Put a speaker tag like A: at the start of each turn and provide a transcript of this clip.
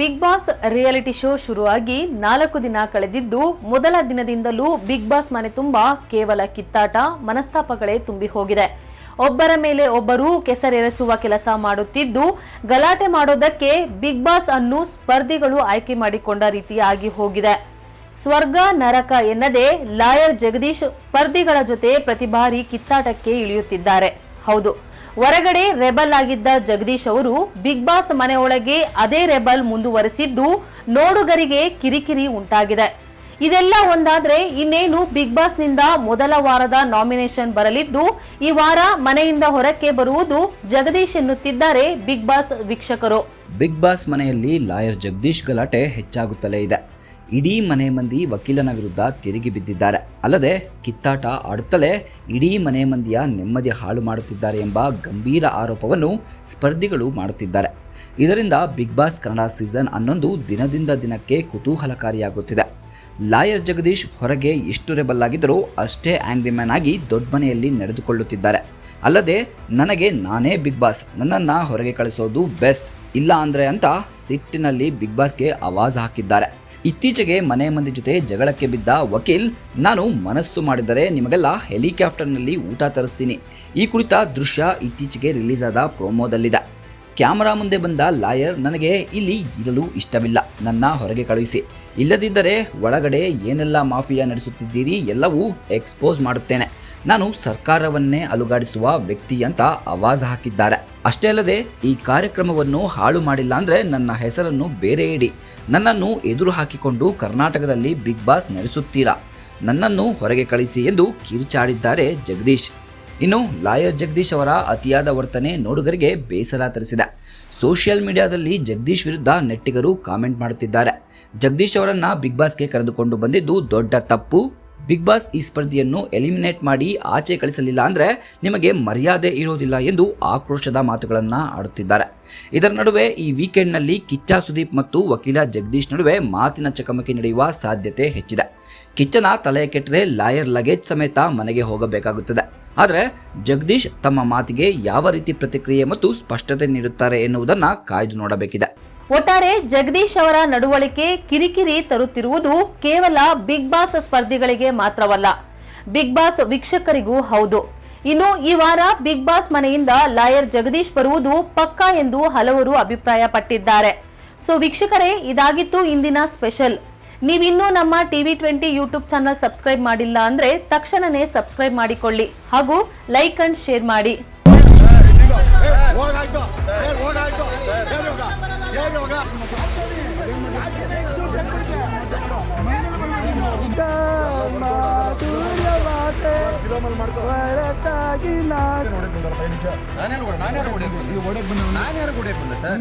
A: Big boss reality show ಶುರುವಾಗಿ ನಾಲ್ಕು ದಿನ ಕಳೆದಿದ್ದು ಮೊದಲ ದಿನದಿಂದಲೂ ಬಿಗ್ ಬಾಸ್ ಮನೆ ತುಂಬಾ ಕೇವಲ ಕಿತ್ತಾಟ, ಮನಸ್ತಾಪಗಳೇ ತುಂಬಿ ಹೋಗಿದೆ. ಒಬ್ಬರ ಮೇಲೆ ಒಬ್ಬರು ಕೆಸರೆರಚುವ ಕೆಲಸ ಮಾಡುತ್ತಿದ್ದು, ಗಲಾಟೆ ಮಾಡೋದಕ್ಕೆ ಬಿಗ್ ಬಾಸ್ ಅನ್ನು ಸ್ಪರ್ಧಿಗಳು ಆಯ್ಕೆ ಮಾಡಿಕೊಂಡ ರೀತಿಯಾಗಿ ಹೋಗಿದೆ. ಸ್ವರ್ಗ ನರಕ ಎನ್ನದೇ ಲಾಯರ್ ಜಗದೀಶ್ ಸ್ಪರ್ಧಿಗಳ ಜೊತೆ ಪ್ರತಿ ಬಾರಿ ಕಿತ್ತಾಟಕ್ಕೆ ಇಳಿಯುತ್ತಿದ್ದಾರೆ. ಹೌದು, ಹೊರಗಡೆ ರೆಬಲ್ ಆಗಿದ್ದ ಜಗದೀಶ್ ಅವರು ಬಿಗ್ ಬಾಸ್ ಮನೆಯೊಳಗೆ ಅದೇ ರೆಬಲ್ ಮುಂದುವರೆಸಿದ್ದು ನೋಡುಗರಿಗೆ ಕಿರಿಕಿರಿ ಉಂಟಾಗಿದೆ. ಇದೆಲ್ಲ ಒಂದಾದ್ರೆ ಇನ್ನೇನು ಬಿಗ್ ಬಾಸ್ನಿಂದ ಮೊದಲ ವಾರದ ನಾಮಿನೇಷನ್ ಬರಲಿದ್ದು, ಈ ವಾರ ಮನೆಯಿಂದ ಹೊರಕ್ಕೆ ಬರುವುದು ಜಗದೀಶ್ ಎನ್ನುತ್ತಿದ್ದಾರೆ ಬಿಗ್ ಬಾಸ್ ವೀಕ್ಷಕರು.
B: ಬಿಗ್ ಬಾಸ್ ಮನೆಯಲ್ಲಿ ಲಾಯರ್ ಜಗದೀಶ್ ಗಲಾಟೆ ಹೆಚ್ಚಾಗುತ್ತಲೇ ಇದೆ. ಇಡೀ ಮನೆ ಮಂದಿ ವಕೀಲನ ವಿರುದ್ಧ ತಿರುಗಿ ಬಿದ್ದಿದ್ದಾರೆ. ಅಲ್ಲದೆ ಕಿತ್ತಾಟ ಆಡುತ್ತಲೇ ಇಡೀ ಮನೆ ಮಂದಿಯ ನೆಮ್ಮದಿ ಹಾಳು ಮಾಡುತ್ತಿದ್ದಾರೆ ಎಂಬ ಗಂಭೀರ ಆರೋಪವನ್ನು ಸ್ಪರ್ಧಿಗಳು ಮಾಡುತ್ತಿದ್ದಾರೆ. ಇದರಿಂದ ಬಿಗ್ ಬಾಸ್ ಕನ್ನಡ ಸೀಸನ್ ಹನ್ನೊಂದು ದಿನದಿಂದ ದಿನಕ್ಕೆ ಕುತೂಹಲಕಾರಿಯಾಗುತ್ತಿದೆ. ಲಾಯರ್ ಜಗದೀಶ್ ಹೊರಗೆ ಎಷ್ಟು ರೆಬಲ್ ಆಗಿದ್ದರೂ ಅಷ್ಟೇ ಮ್ಯಾನ್ ಆಗಿ ದೊಡ್ಡ ಮನೆಯಲ್ಲಿ ನಡೆದುಕೊಳ್ಳುತ್ತಿದ್ದಾರೆ. ಅಲ್ಲದೆ ನನಗೆ ನಾನೇ ಬಿಗ್ ಬಾಸ್, ನನ್ನನ್ನು ಹೊರಗೆ ಕಳಿಸೋದು ಬೆಸ್ಟ್, ಇಲ್ಲ ಅಂದರೆ ಅಂತ ಸಿಟ್ಟಿನಲ್ಲಿ ಬಿಗ್ ಬಾಸ್ಗೆ ಆವಾಜ್ ಹಾಕಿದ್ದಾರೆ. ಇತ್ತೀಚೆಗೆ ಮನೆ ಮಂದಿ ಜೊತೆ ಜಗಳಕ್ಕೆ ಬಿದ್ದ ವಕೀಲ್, ನಾನು ಮನಸ್ಸು ಮಾಡಿದರೆ ನಿಮಗೆಲ್ಲ ಹೆಲಿಕಾಪ್ಟರ್ನಲ್ಲಿ ಊಟ ತರಿಸ್ತೀನಿ. ಈ ಕುರಿತ ದೃಶ್ಯ ಇತ್ತೀಚೆಗೆ ರಿಲೀಸ್ ಆದ ಪ್ರೋಮೋದಲ್ಲಿದೆ. ಕ್ಯಾಮರಾ ಮುಂದೆ ಬಂದ ಲಾಯರ್ ನನಗೆ ಇಲ್ಲಿ ಇರಲು ಇಷ್ಟವಿಲ್ಲ. ನನ್ನ ಹೊರಗೆ ಕಳುಹಿಸಿ. ಇಲ್ಲದಿದ್ದರೆ ಒಳಗಡೆ ಏನೆಲ್ಲ ಮಾಫಿಯಾ ನಡೆಸುತ್ತಿದ್ದೀರಿ ಎಲ್ಲವೂ ಎಕ್ಸ್ಪೋಸ್ ಮಾಡುತ್ತೇನೆ. ನಾನು ಸರ್ಕಾರವನ್ನೇ ಅಲುಗಾಡಿಸುವ ವ್ಯಕ್ತಿ ಅಂತ ಆವಾಜ್ ಹಾಕಿದ್ದಾರೆ. ಅಷ್ಟೇ ಅಲ್ಲದೆ ಈ ಕಾರ್ಯಕ್ರಮವನ್ನು ಹಾಳು ಮಾಡಿಲ್ಲ ಅಂದ್ರೆ ನನ್ನ ಹೆಸರನ್ನು ಬೇರೆ ಇಡಿ. ನನ್ನನ್ನು ಎದುರು ಹಾಕಿಕೊಂಡು ಕರ್ನಾಟಕದಲ್ಲಿ ಬಿಗ್ ಬಾಸ್ ನಡೆಸುತ್ತೀರಾ? ನನ್ನನ್ನು ಹೊರಗೆ ಕಳಿಸಿ ಎಂದು ಕಿರುಚಾಡಿದ್ದಾರೆ ಜಗದೀಶ್. ಇನ್ನು ಲಾಯರ್ ಜಗದೀಶ್ ಅವರ ಅತಿಯಾದ ವರ್ತನೆ ನೋಡುಗರಿಗೆ ಬೇಸರ ತರಿಸಿದೆ. ಸೋಷಿಯಲ್ ಮೀಡಿಯಾದಲ್ಲಿ ಜಗದೀಶ್ ವಿರುದ್ಧ ನೆಟ್ಟಿಗರು ಕಾಮೆಂಟ್ ಮಾಡುತ್ತಿದ್ದಾರೆ. ಜಗದೀಶ್ ಅವರನ್ನು ಬಿಗ್ ಬಾಸ್ಗೆ ಕರೆದುಕೊಂಡು ಬಂದಿದ್ದು ದೊಡ್ಡ ತಪ್ಪು. ಬಿಗ್ ಬಾಸ್ ಈ ಸ್ಪರ್ಧೆಯನ್ನು ಎಲಿಮಿನೇಟ್ ಮಾಡಿ ಆಚೆ ಕಳಿಸಲಿಲ್ಲ ಅಂದರೆ ನಿಮಗೆ ಮರ್ಯಾದೆ ಇರೋದಿಲ್ಲ ಎಂದು ಆಕ್ರೋಶದ ಮಾತುಗಳನ್ನು ಆಡುತ್ತಿದ್ದಾರೆ. ಇದರ ನಡುವೆ ಈ ವೀಕೆಂಡ್ನಲ್ಲಿ ಕಿಚ್ಚ ಸುದೀಪ್ ಮತ್ತು ವಕೀಲ ಜಗದೀಶ್ ನಡುವೆ ಮಾತಿನ ಚಕಮಕಿ ನಡೆಯುವ ಸಾಧ್ಯತೆ ಹೆಚ್ಚಿದೆ. ಕಿಚ್ಚನ ತಲೆ ಕೆಟ್ಟರೆ ಲಾಯರ್ ಲಗೇಜ್ ಸಮೇತ ಮನೆಗೆ ಹೋಗಬೇಕಾಗುತ್ತದೆ. ಆದರೆ ಜಗದೀಶ್ ತಮ್ಮ ಮಾತಿಗೆ ಯಾವ ರೀತಿ ಪ್ರತಿಕ್ರಿಯೆ ಮತ್ತು ಸ್ಪಷ್ಟತೆ ನೀಡುತ್ತಾರೆ ಎನ್ನುವುದನ್ನು ಕಾಯ್ದು ನೋಡಬೇಕಿದೆ.
A: ಒಟ್ಟಾರೆ ಜಗದೀಶ್ ಅವರ ನಡವಳಿಕೆ ಕಿರಿಕಿರಿ ತರುತ್ತಿರುವುದು ಕೇವಲ ಬಿಗ್ ಬಾಸ್ ಸ್ಪರ್ಧಿಗಳಿಗೆ ಮಾತ್ರವಲ್ಲ. ಬಿಗ್ ಬಾಸ್ ವೀಕ್ಷಕರಿಗೂ ಹೌದು. ಇನ್ನು ಈ ವಾರ ಬಿಗ್ ಬಾಸ್ ಮನೆಯಿಂದ ಲಾಯರ್ ಜಗದೀಶ್ ಬರುವುದು ಪಕ್ಕಾ ಎಂದು ಹಲವರು ಅಭಿಪ್ರಾಯ ಪಟ್ಟಿದ್ದಾರೆ ಸೊ ವೀಕ್ಷಕರೇ, ಇದಾಗಿತ್ತು ಇಂದಿನ ಸ್ಪೆಷಲ್. ನೀವಿನ್ನೂ ನಮ್ಮ TV twenty YouTube channel subscribe ಮಾಡಿಲ್ಲ ಅಂದ್ರೆ ತಕ್ಷಣನೇ ಸಬ್ಸ್ಕ್ರೈಬ್ ಮಾಡಿಕೊಳ್ಳಿ ಹಾಗೂ ಲೈಕ್ ಅಂಡ್ ಶೇರ್ ಮಾಡಿ.
C: ವಿರಾಮಲ್ ಮಾಡ್ಕೊ.
D: ನಾನ್ಯಾರು ಕೂಡ ನಾನ್ಯಾರು ಕೂಡ ಬಂದೆ ಸರ್?